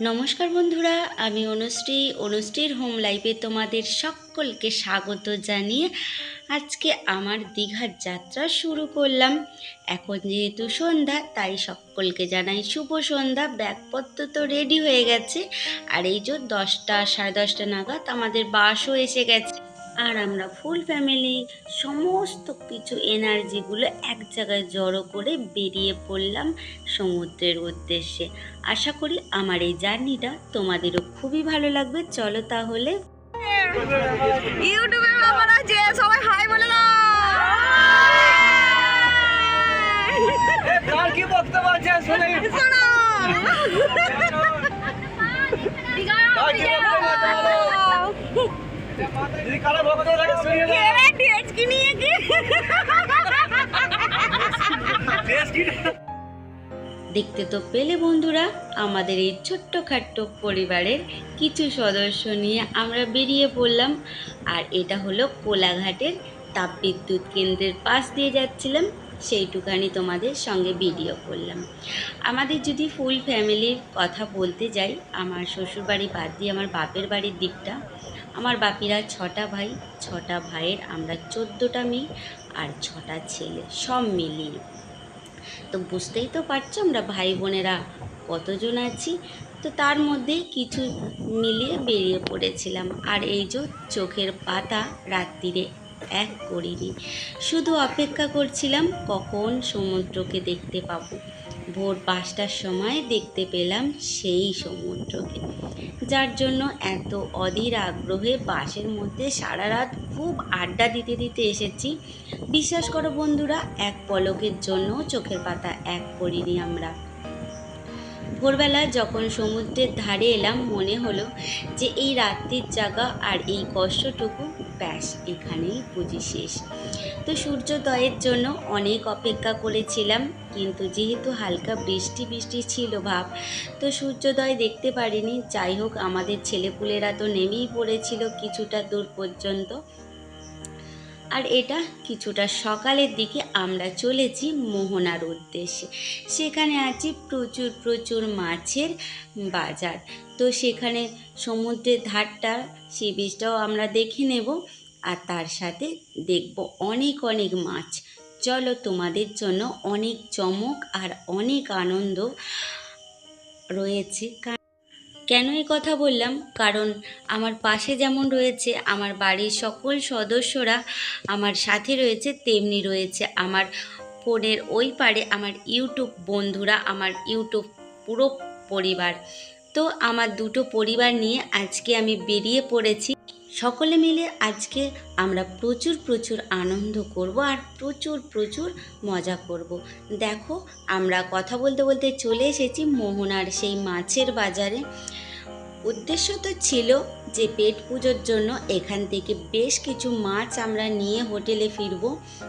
নমস্কার বন্ধুরা, আমি অনুশ্রী। অনুশ্রীর হোম লাইফে তোমাদের সকলকে স্বাগত জানিয়ে আজকে আমার দীঘার যাত্রা শুরু করলাম। এখন যেহেতু সন্ধ্যা, তাই সকলকে জানাই শুভ সন্ধ্যা। ব্যাগপত্র তো রেডি হয়ে গেছে। আর এই যে দশটা, সাড়ে দশটা নাগাদ আমাদের বাসও এসে গেছে। আর আমরা ফুল ফ্যামিলি সমস্ত কিছু এনার্জিগুলো এক জায়গায় জড়ো করে বেরিয়ে পড়লাম সমুদ্রের উদ্দেশ্যে। আশা করি আমার এই জার্নিটা তোমাদেরও খুবই ভালো লাগবে। চলো তাহলে। ইউটিউবের সবাই হাই বলে দাও। কার কি বক্তব্য আছে? শুনে শোনো কার কি বক্তব্য আছে বলো? দিদি কারা বক্তব্য থাকে শুনিয়ে দাও ডেট কি নিয়ে কি দেশ কি দেখতে তো পেলে বন্ধুরা, আমাদের এই ছোট্টখাট্ট পরিবারের কিছু সদস্য নিয়ে আমরা বেরিয়ে পড়লাম। আর এটা হলো কোলাঘাটের তাপবিদ্যুৎ কেন্দ্রের পাশ দিয়ে যাচ্ছিলাম, সেইটুখানি তোমাদের সঙ্গে ভিডিও করলাম। আমাদের যদি ফুল ফ্যামিলির কথা বলতে যাই, আমার শ্বশুরবাড়ি বাদ দিয়ে আমার বাপের বাড়ির দিকটা, আমার বাপিরা ছটা ভাই, ছটা ভাইয়ের আমরা চোদ্দোটা মেয়ে আর ছটা ছেলে, সব মিলিয়ে। তো বুঝতেই তো পারছ, আমরা ভাই বোনেরা কতজন আছি? তো তার মধ্যে কিছু মিলিয়ে বেরিয়ে পড়েছিলাম। আর এই যে চোখের পাতা রাত্রিরে এক করিনি। শুধু অপেক্ষা করছিলাম কখন সমুদ্রকে দেখতে পাবো। ভোর পাঁচটার সময় দেখতে পেলাম সেই সমুদ্রকে। যার জন্য এত অধীর আগ্রহে বাসের মধ্যে সারা রাত খুব আড্ডা দিতে দিতে এসেছি। বিশ্বাস করো বন্ধুরা, এক পলকের জন্য চোখের পাতা এক করিনি আমরা। ভোরবেলা যখন সমুদ্রের ধারে এলাম, মনে হলো যে এই রাত্রির জায়গা আর এই কষ্টটুকু, ব্যাস, এখানেই পুঁজি শেষ। তো সূর্যোদয়ের জন্য অনেক অপেক্ষা করেছিলাম, কিন্তু যেহেতু হালকা বৃষ্টি বৃষ্টি ছিল ভাব, তো সূর্যোদয় দেখতে পারিনি। যাই হোক, আমাদের ছেলেপুলেরা তো নেমেই পড়েছিল কিছুটা দূর পর্যন্ত। আর এটা কিছুটা সকালের দিকে আমরা চলেছি মোহনার উদ্দেশ্যে। সেখানে আছে প্রচুর প্রচুর মাছের বাজার। তো সেখানে সমুদ্রের ধারটা সে বীজটাও আমরা দেখে নেব আর তার সাথে দেখব অনেক অনেক মাছ। চলো তোমাদের জন্য অনেক চমক আর অনেক আনন্দ রয়েছে। কেন এই কথা বললাম? কারণ আমার পাশে যেমন রয়েছে আমার বাড়ির সকল সদস্যরা, আমার সাথে রয়েছে তেমনি রয়েছে আমার ফোনের ওই পারে আমার ইউটিউব বন্ধুরা, আমার ইউটিউব পুরো পরিবার। তো আমার দুটো পরিবার নিয়ে আজকে আমি বেরিয়ে পড়েছি। সকলে মিলে আজকে আমরা প্রচুর প্রচুর আনন্দ করব আর প্রচুর প্রচুর মজা করব। দেখো, আমরা কথা বলতে বলতে চলে এসেছি মোহনার সেই মাছের বাজারে। উদ্দেশ্য তো ছিল যে পেট পুজোর জন্য এখান থেকে বেশ কিছু মাছ আমরা নিয়ে হোটেলে ফিরব।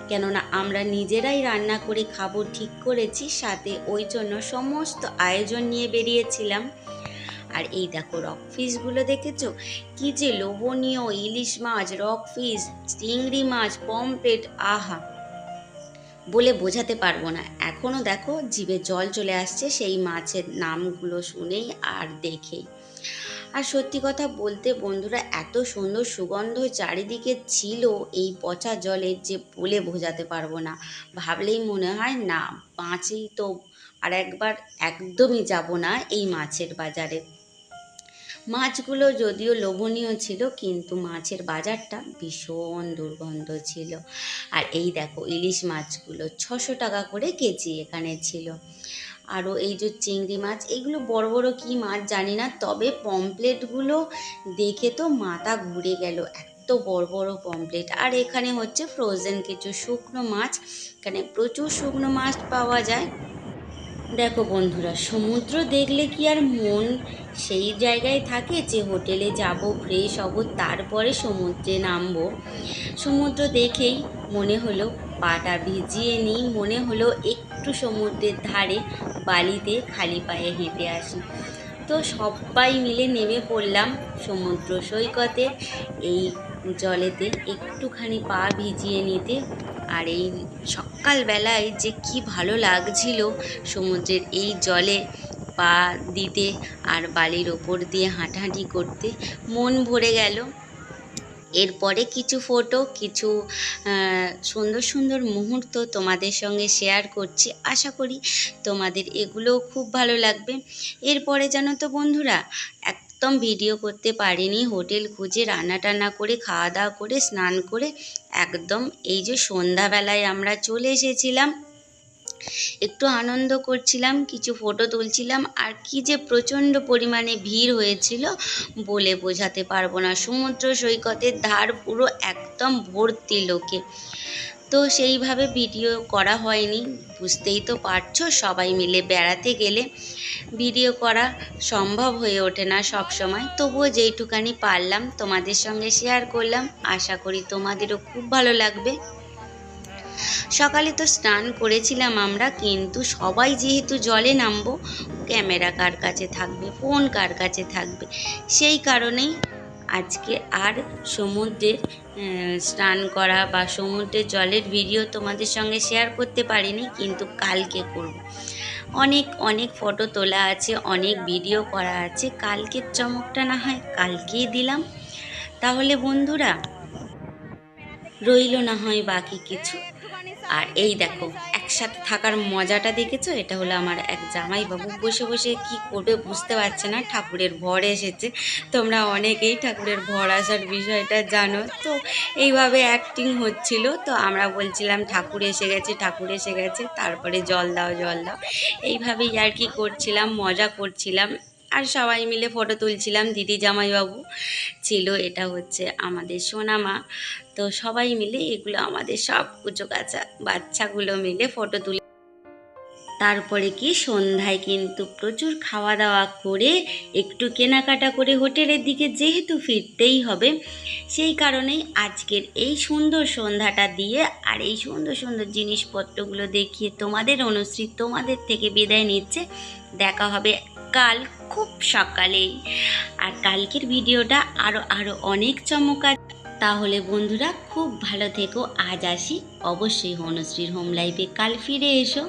কেননা আমরা নিজেরাই রান্না করে খাব ঠিক করেছি, সাথে ওই জন্য সমস্ত আয়োজন নিয়ে বেরিয়েছিলাম। আর এই দেখো রক ফিশগুলো দেখেছ? কি যে লোভনীয় ইলিশ মাছ রক ফিশ চিংড়ি মাছ পমপ্লেট আহা। বলে বোঝাতে পারব না। এখনও দেখো জিভে জল চলে আসছে, সেই মাছের নামগুলো শুনেই আর দেখেই। আর সত্যি কথা বলতে বন্ধুরা, এত সুন্দর সুগন্ধ চারিদিকে ছিল এই পচা জলের যে বলে বোঝাতে পারব না। ভাবলেই মনে হয়, না মাছেই তো আর একবার একদমই যাব না এই মাছের বাজারে। মাছগুলো যদিও লোভনীয় ছিল, কিন্তু মাছের বাজারটা ভীষণ দুর্গন্ধ ছিল। আর এই দেখো, ইলিশ মাছগুলো ছশো টাকা করে কেজি এখানে ছিল। আরও এই যে চিংড়ি মাছ, এগুলো বড় বড় কি মাছ জানি না, তবে পমপ্লেটগুলো দেখে তো মাথা ঘুরে গেল, এত বড় বড় পমপ্লেট আর এখানে হচ্ছে ফ্রোজেন কিছু শুকনো মাছ, এখানে প্রচুর শুকনো মাছ পাওয়া যায়। দেখো বন্ধুরা, সমুদ্র দেখলে কি আর মন সেই জায়গায় থাকে যে হোটেলে যাব ফ্রেশ হব, তারপরে সমুদ্রে নামবো? সমুদ্র দেখেই মনে হলো পাটা ভিজিয়ে নিই, মনে হলো একটু সমুদ্রের ধারে বালিতে খালি পায়ে হেঁটে আসি। তো সবাই মিলে নেমে পড়লাম সমুদ্র সৈকতে, এই জলেতে একটুখানি পা ভিজিয়ে নিতে। আর এই সকালবেলায় যে কি ভালো লাগছিল সমুদ্রের এই জলে পা দিতে আর বালির ওপর দিয়ে হাঁটাহাঁটি করতে, মন ভরে গেল। এরপরে কিছু ফটো কিছু সুন্দর সুন্দর মুহূর্ত তোমাদের সঙ্গে শেয়ার করছি। আশা করি তোমাদের এগুলোও খুব ভালো লাগবে। এরপরে জানো তো বন্ধুরা, একদম ভিডিও করতে পারিনি। হোটেল খুঁজে রান্না টান্না করে, খাওয়া দাওয়া করে, স্নান করে একদম এই যে সন্ধ্যাবেলায় আমরা চলে এসেছিলাম, একটু আনন্দ করছিলাম, কিছু ফটো তুলছিলাম, আর কি যে প্রচণ্ড পরিমাণে ভিড় হয়েছিল বলে বোঝাতে পারব না। সমুদ্র সৈকতের ধার পুরো একদম ভর্তি লোকে। তো সেইভাবে ভিডিও করা হয়নি। বুঝতেই তো পারছ, সবাই মিলে বেড়াতে গেলে ভিডিও করা সম্ভব হয়ে ওঠে না সব সময় তবুও যেইটুকানি পারলাম, তোমাদের সঙ্গে শেয়ার করলাম। আশা করি তোমাদেরও খুব ভালো লাগবে। সকালে তো স্নান করেছিলাম আমরা, কিন্তু সবাই যেহেতু জলে নামবো, ক্যামেরা কার কাছে থাকবে, ফোন কার কাছে থাকবে, সেই কারণেই আজকে আর সমুদ্রের স্নান করা বা সমুদ্রের জলের ভিডিও তোমাদের সঙ্গে শেয়ার করতে পারিনি, কিন্তু কালকে করব। অনেক অনেক ফটো তোলা আছে, অনেক ভিডিও করা আছে, কালকের চমকটা না হয় কালকেই দিলাম। তাহলে বন্ধুরা, রইল না হয় বাকি কিছু। আর এই দেখো, একসাথে থাকার মজাটা দেখেছ? এটা হলো আমার এক জামাই বাবু বসে বসে কি করবে বুঝতে পারছে না। ঠাকুরের ভর এসেছে। তোমরা অনেকেই ঠাকুরের ভর আসার বিষয়টা জানো। তো এইভাবে অ্যাক্টিং হচ্ছিল। তো আমরা বলছিলাম, ঠাকুর এসে গেছে, ঠাকুর এসে গেছে। তারপরে জল দাও জল দাও। এইভাবেই আর কি করছিলাম, মজা করছিলাম। আর সবাই মিলে ফটো তুলছিলাম। দিদি জামাইবাবু ছিল, এটা হচ্ছে আমাদের সোনামা। তো সবাই মিলে এগুলো আমাদের সব কুচো কাচা বাচ্চাগুলো মিলে ফটো তুলে তারপরে কি সন্ধ্যায় কিন্তু প্রচুর খাওয়া দাওয়া করে একটু কেনাকাটা করে হোটেলের দিকে যেহেতু ফিরতেই হবে, সেই কারণেই আজকের এই সুন্দর সন্ধ্যাটা দিয়ে আর এই সুন্দর সুন্দর জিনিসপত্রগুলো দেখিয়ে তোমাদের অনুশ্রী তোমাদের থেকে বিদায় নিচ্ছে। দেখা হবে কাল খুব সকালেই আর কালকের ভিডিওটা আরও আরও অনেক চমকা তাহলে বন্ধুরা খুব ভালো থেকো। আজ আসি অবশ্যই হনশ্রীর হোম লাইফে কাল ফিরে এসো।